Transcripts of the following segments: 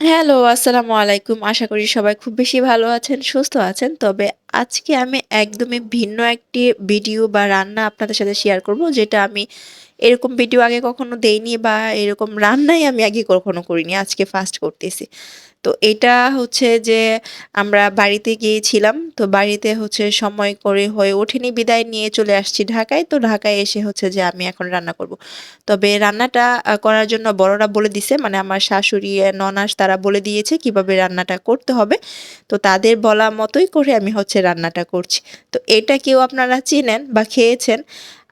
Hello, আসসালামু আলাইকুম। আশা করি সবাই খুব বেশি ভালো আছেন, সুস্থ আছেন। তবে আজকে আমি একদমই ভিন্ন একটি ভিডিও বা রান্না আপনাদের সাথে শেয়ার করব। যেটা আমি এরকম ভিডিও আগে কখনো দেইনি বা এরকম রান্নাই আমি আগে কখনো করিনি। আজকে ফার্স্ট করতেছি। তো এটা হচ্ছে যে আমরা বাড়িতে গিয়েছিলাম। তো বাড়িতে হচ্ছে সময় করে হয়ে ওঠেনি বিদায় নিয়ে চলে আসছি ঢাকায়। তো ঢাকায় এসে হচ্ছে যে আমি এখন রান্না করব। তবে রান্নাটা করার জন্য বড়রা বলে দিছে মানে আমার শাশুড়ি, ননাস তারা বলে দিয়েছে কীভাবে রান্নাটা করতে হবে। তো তাদের বলা মতোই করে আমি হচ্ছে রান্নাটা করছি। তো এটা কেউ আপনারা চিনেন বা খেয়েছেন।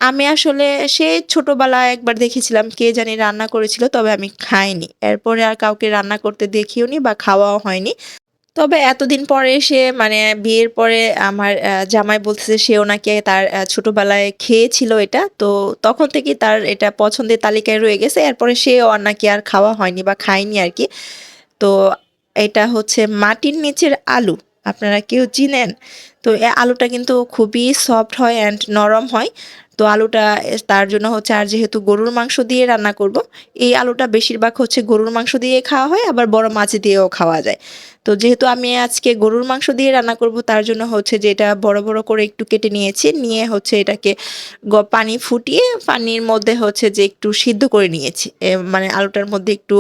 আমি আসলে সে ছোটবেলায় একবার দেখেছিলাম কে জানি রান্না করেছিল, তবে আমি খাইনি। এরপরে আর কাউকে রান্না করতে দেখিওনি বা খাওয়াও হয়নি। তবে এতদিন পরে সে মানে বিয়ের পরে আমার জামাই বলতেছে সেও নাকি তার ছোটবেলায় খেয়েছিল এটা। তো তখন থেকে তার এটা পছন্দের তালিকায় রয়ে গেছে। এরপরে সেও আর নাকি আর খাওয়া হয়নি বা খায়নি আর কি তো এটা হচ্ছে মাটির নিচের আলু। আপনারা কেউ চিনেন? তো আলুটা কিন্তু খুবই সফট হয় অ্যান্ড নরম হয়। তো আলুটা তার জন্য হচ্ছে আর যেহেতু গরুর মাংস দিয়ে রান্না করব, এই আলুটা বেশিরভাগ হচ্ছে গরুর মাংস দিয়ে খাওয়া হয় আবার বড় মাছ দিয়েও খাওয়া যায়। তো যেহেতু আমি আজকে গরুর মাংস দিয়ে রান্না করব তার জন্য হচ্ছে যে এটা বড়, বড় করে একটু কেটে নিয়েছি। নিয়ে হচ্ছে এটাকে পানি ফুটিয়ে পানির মধ্যে হচ্ছে যে একটু সিদ্ধ করে নিয়েছি। মানে আলুটার মধ্যে একটু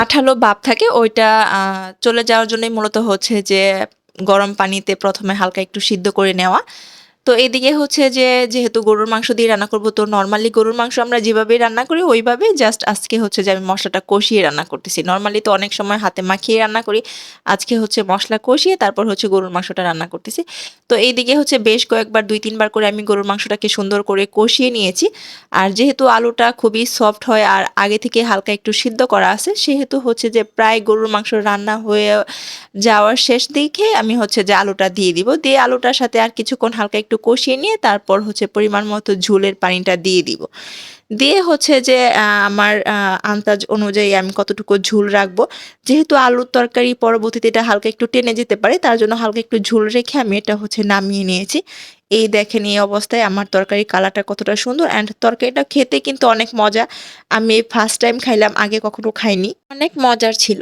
আঠালো ভাব থাকে ওইটা চলে যাওয়ার জন্যই মূলত হচ্ছে যে গরম পানিতে প্রথমে হালকা একটু সিদ্ধ করে নেওয়া। তো এদিকে হচ্ছে যে, যেহেতু গরুর মাংস দিয়ে রান্না করব, তো নর্মালি গরুর মাংস আমরা যেভাবেই রান্না করি, ওইভাবেই জাস্ট আজকে হচ্ছে যে আমি মশলাটা কষিয়ে রান্না করতেছি। নর্মালি তো অনেক সময় হাতে মাখিয়ে রান্না করি। আজকে হচ্ছে মশলা কষিয়ে তারপর হচ্ছে গরুর মাংসটা রান্না করতেছি। তো এইদিকে হচ্ছে বেশ কয়েকবার, দুই তিনবার করে আমি গরুর মাংসটাকে সুন্দর করে কষিয়ে নিয়েছি। আর যেহেতু আলুটা খুবই সফট হয় আর আগে থেকে হালকা একটু সিদ্ধ করা আছে, সেহেতু হচ্ছে যে প্রায় গরুর মাংস রান্না হয়ে যাওয়ার শেষ দিকে আমি হচ্ছে যে আলুটা দিয়ে দিব। দিয়ে আলুটার সাথে আর কিছুক্ষণ হালকা একটু কষিয়ে নিয়ে তারপর হচ্ছে পরিমাণ মতো ঝোলের পানিটা দিয়ে দিব। দিয়ে হচ্ছে যে আমার আন্দাজ অনুযায়ী আমি কতটুকু ঝোল রাখব। যেহেতু আলুর তরকারি পরবর্তীতে এটা হালকা একটু টেনে যেতে পারে, তার জন্য হালকা একটু ঝোল রেখে আমি এটা হচ্ছে নামিয়ে নিয়েছি। এই দেখেন, এই অবস্থায় আমার তরকারির কালারটা কতটা সুন্দর অ্যান্ড তরকারিটা খেতে কিন্তু অনেক মজা। আমি ফার্স্ট টাইম খাইলাম, আগে কখনো খাইনি। অনেক মজার ছিল।